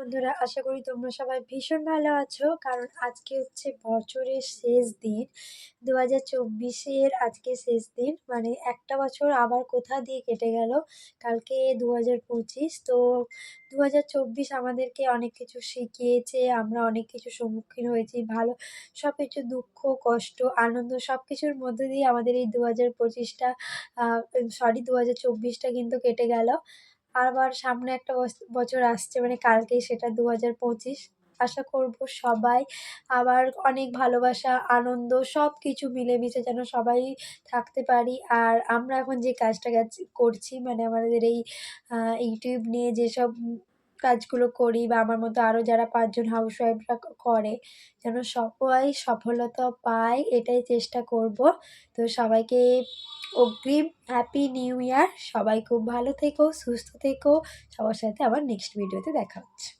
বন্ধুরা, আশা করি তোমরা সবাই ভীষণ ভালো আছো। কারণ আজকে হচ্ছে বছরের শেষ দিন দু হাজার চব্বিশের আজকে শেষ দিন। মানে একটা বছর আবার কোথা দিয়ে কেটে গেল? কালকে দু হাজার পঁচিশ। তো দু হাজার চব্বিশ আমাদেরকে অনেক কিছু শিখিয়েছে, আমরা অনেক কিছু সম্মুখীন হয়েছি। ভালো সব কিছু দুঃখ, কষ্ট, আনন্দ সব কিছুর মধ্যে দিয়ে আমাদের এই দু হাজার পঁচিশটা সরি দু হাজার চব্বিশটা কিন্তু কেটে গেল। আবার সামনে একটা বছর আসছে মানে কালকেই সেটা দু হাজার পঁচিশ। আশা করব সবাই আবার অনেক ভালোবাসা, আনন্দ সব কিছু মিলেমিশে যেন সবাই থাকতে পারি। আর আমরা এখন যে কাজটা কাজ করছি মানে আমাদের এই ইউটিউব নিয়ে যেসব কাজগুলো করি বা আমার মতো আরও যারা পাঁচজন হাউসওয়াইফরা করে, যেন সবাই সফলতা পায়, এটাই চেষ্টা করব। তো সবাইকে অগ্রিম হ্যাপি নিউ ইয়ার সবাই খুব ভালো থেকো, সুস্থ থেকো। সবার সাথে আবার নেক্সট ভিডিওতে দেখা হচ্ছে।